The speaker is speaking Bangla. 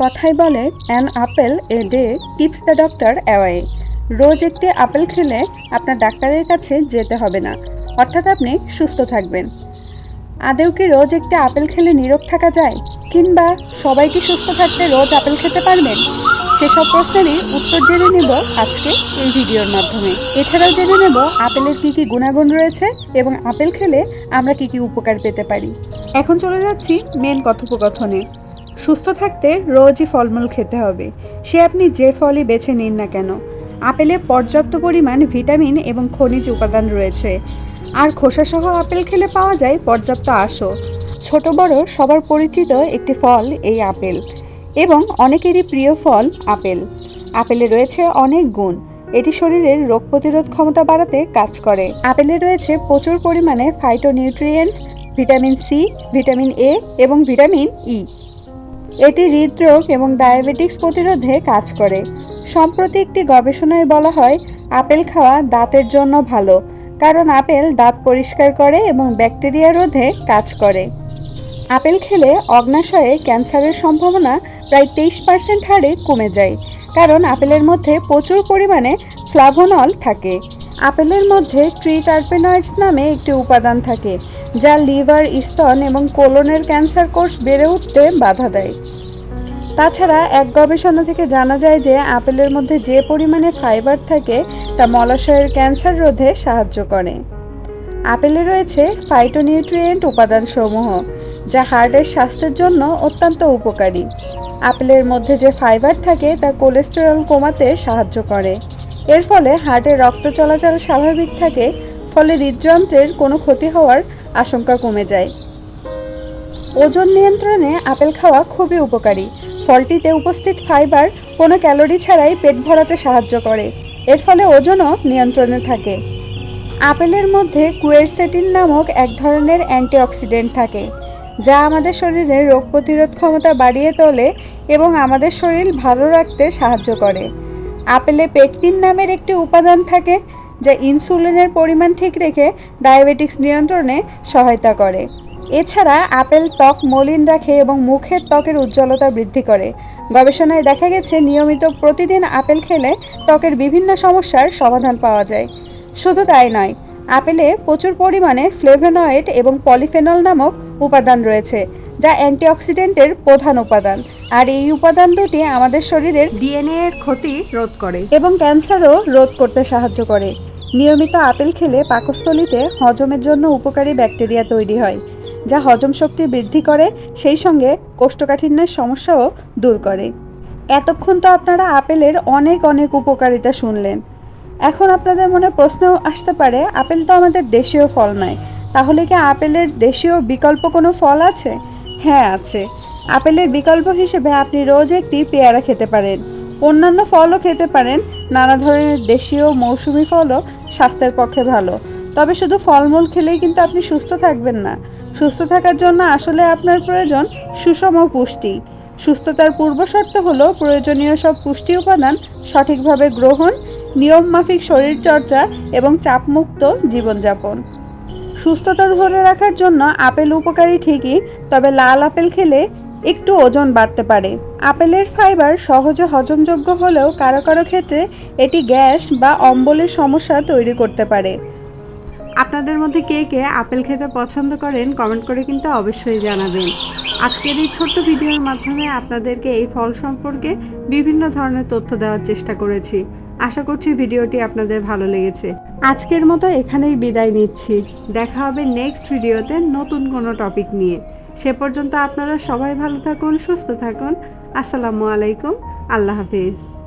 কথাই বলে, an apple a day keeps the doctor away. রোজ একটি আপেল খেলে আপনার ডাক্তারের কাছে যেতে হবে না। অর্থাৎ আপনি সুস্থ থাকবেন। আদেও কি রোজ একটি আপেল খেলে নীরব থাকা যায়? কিংবা সবাই কি সুস্থ থাকতে রোজ আপেল খেতে পারবেন? সেসব প্রশ্নেরই উত্তর জেনে নেব আজকে এই ভিডিওর মাধ্যমে। এছাড়াও জেনে নেব আপেলের কি কি গুণাগুণ রয়েছে এবং আপেল খেলে আমরা কি কি উপকার পেতে পারি। এখন চলে যাচ্ছি মেন কথোপকথনে। সুস্থ থাকতে রোজই ফলমূল খেতে হবে। সে আপনি যে ফলই বেছে নিন না কেন। আপেলে পর্যাপ্ত পরিমাণ ভিটামিন এবং খনিজ উপাদান রয়েছে। আর খোসাসহ আপেল খেলে পাওয়া যায় পর্যাপ্ত আশও। ছোট বড় সবার পরিচিত একটি ফল এই আপেল। এবং অনেকেরই প্রিয় ফল আপেল। আপেলে রয়েছে অনেক গুণ। এটি শরীরের রোগ প্রতিরোধ ক্ষমতা বাড়াতে কাজ করে। আপেলে রয়েছে প্রচুর পরিমাণে phytonutrients vitamin C vitamin A এবং ভিটামিন ই এটি হৃদরোগ এবং ডায়াবেটিক্স প্রতিরোধে কাজ করে। সম্প্রতি একটি গবেষণায় বলা হয়, আপেল খাওয়া দাঁতের জন্য ভালো, কারণ আপেল দাঁত পরিষ্কার করে এবং ব্যাকটেরিয়া রোধে কাজ করে। আপেল খেলে অগ্নাশয়ে ক্যান্সারের সম্ভাবনা প্রায় তেইশ পার্সেন্ট হারে কমে যায়, কারণ আপেলের মধ্যে প্রচুর পরিমাণে ফ্লাভোনল থাকে। আপেলের মধ্যে ট্রি ট্রিটারপেনয়েডস নামে একটি উপাদান থাকে, যা লিভার, স্তন এবং কোলনের ক্যান্সার কোষ বেড়ে উঠতে বাধা দেয়। তাছাড়া এক গবেষণা থেকে জানা যায় যে আপেলের মধ্যে যে পরিমাণে ফাইবার থাকে, তা মলাশয়ের ক্যান্সার রোধে সাহায্য করে। আপেলে রয়েছে ফাইটোনিউট্রিয়েন্ট উপাদানসমূহ, যা হার্টের স্বাস্থ্যের জন্য অত্যন্ত উপকারী। আপেলের মধ্যে যে ফাইবার থাকে, তা কোলেস্টেরল কমাতে সাহায্য করে। এর ফলে হার্টের রক্ত চলাচল স্বাভাবিক থাকে, ফলে হৃদযন্ত্রের কোনো ক্ষতি হওয়ার আশঙ্কা কমে যায়। ওজন নিয়ন্ত্রণে আপেল খাওয়া খুবই উপকারী। ফলটিতে উপস্থিত ফাইবার কোনো ক্যালোরি ছাড়াই পেট ভরাতে সাহায্য করে। এর ফলে ওজনও নিয়ন্ত্রণে থাকে। আপেলের মধ্যে কুয়েরসেটিন নামক এক ধরনের অ্যান্টিঅক্সিডেন্ট থাকে, যা আমাদের শরীরে রোগ প্রতিরোধ ক্ষমতা বাড়িয়ে তোলে এবং আমাদের শরীর ভালো রাখতে সাহায্য করে। আপেলে পেকটিন নামের একটি উপাদান থাকে যা ইনসুলিনের পরিমাণ ঠিক রেখে ডায়াবেটিক্স নিয়ন্ত্রণে সহায়তা করে। এছাড়া আপেল ত্বক মলিন রাখে এবং মুখের ত্বকের উজ্জ্বলতা বৃদ্ধি করে। গবেষণায় দেখা গেছে, নিয়মিত প্রতিদিন আপেল খেলে ত্বকের বিভিন্ন সমস্যার সমাধান পাওয়া যায়। শুধু তাই নয়, আপেলে প্রচুর পরিমাণে ফ্লেভোনয়েড এবং পলিফেনল নামক উপাদান রয়েছে যা অ্যান্টিঅক্সিডেন্টের প্রধান উপাদান। আর এই উপাদান দুটি আমাদের শরীরের ডিএনএ এর ক্ষতি রোধ করে। এবং ক্যান্সারও রোধ করতে সাহায্য করে। নিয়মিত আপেল খেলে পাকস্থলীতে হজমের জন্য উপকারী ব্যাকটেরিয়া তৈরি হয় যা হজম শক্তি বৃদ্ধি করে সেই সঙ্গে কোষ্ঠকাঠিন্যের সমস্যাও দূর করে। এতক্ষণ তো আপনারা আপেলের অনেক অনেক উপকারিতা শুনলেন। এখন আপনাদের মনে প্রশ্ন আসতে পারে আপেল তো আমাদের দেশীয় ফল নয়। তাহলে কি আপেলের দেশীয় বিকল্প কোনো ফল আছে? হ্যাঁ আছে। আপেলের বিকল্প হিসেবে আপনি রোজ একটি পেয়ারা খেতে পারেন। অন্যান্য ফলও খেতে পারেন। নানা ধরনের দেশীয় মৌসুমি ফলও স্বাস্থ্যের পক্ষে ভালো। তবে শুধু ফলমূল খেলেই কিন্তু আপনি সুস্থ থাকবেন না। সুস্থ থাকার জন্য আসলে আপনার প্রয়োজন সুষম পুষ্টি। সুস্থতার পূর্বশর্ত হলো প্রয়োজনীয় সব পুষ্টি উপাদান সঠিকভাবে গ্রহণ নিয়মমাফিক শরীরচর্চা এবং চাপমুক্ত জীবনযাপন। সুস্থতা ধরে রাখার জন্য আপেল উপকারী ঠিকই, তবে লাল আপেল খেলে একটু ওজন বাড়তে পারে। আপেলের ফাইবার সহজে হজমযোগ্য হলেও কারও কারও ক্ষেত্রে এটি গ্যাস বা অম্বলের সমস্যা তৈরি করতে পারে। আপনাদের মধ্যে কে কে আপেল খেতে পছন্দ করেন, কমেন্ট করে কিন্তু অবশ্যই জানাবেন। আজকের এই ছোট্ট ভিডিওর মাধ্যমে আপনাদেরকে এই ফল সম্পর্কে বিভিন্ন ধরনের তথ্য দেওয়ার চেষ্টা করেছি। আশা করছি ভিডিওটি আপনাদের ভালো লেগেছে। আজকের মতো এখানেই বিদায় নিচ্ছি। দেখা হবে নেক্সট ভিডিওতে নতুন কোনো টপিক নিয়ে। সে পর্যন্ত আপনারা সবাই ভালো থাকুন, সুস্থ থাকুন। আসসালামু আলাইকুম। আল্লাহ হাফিজ।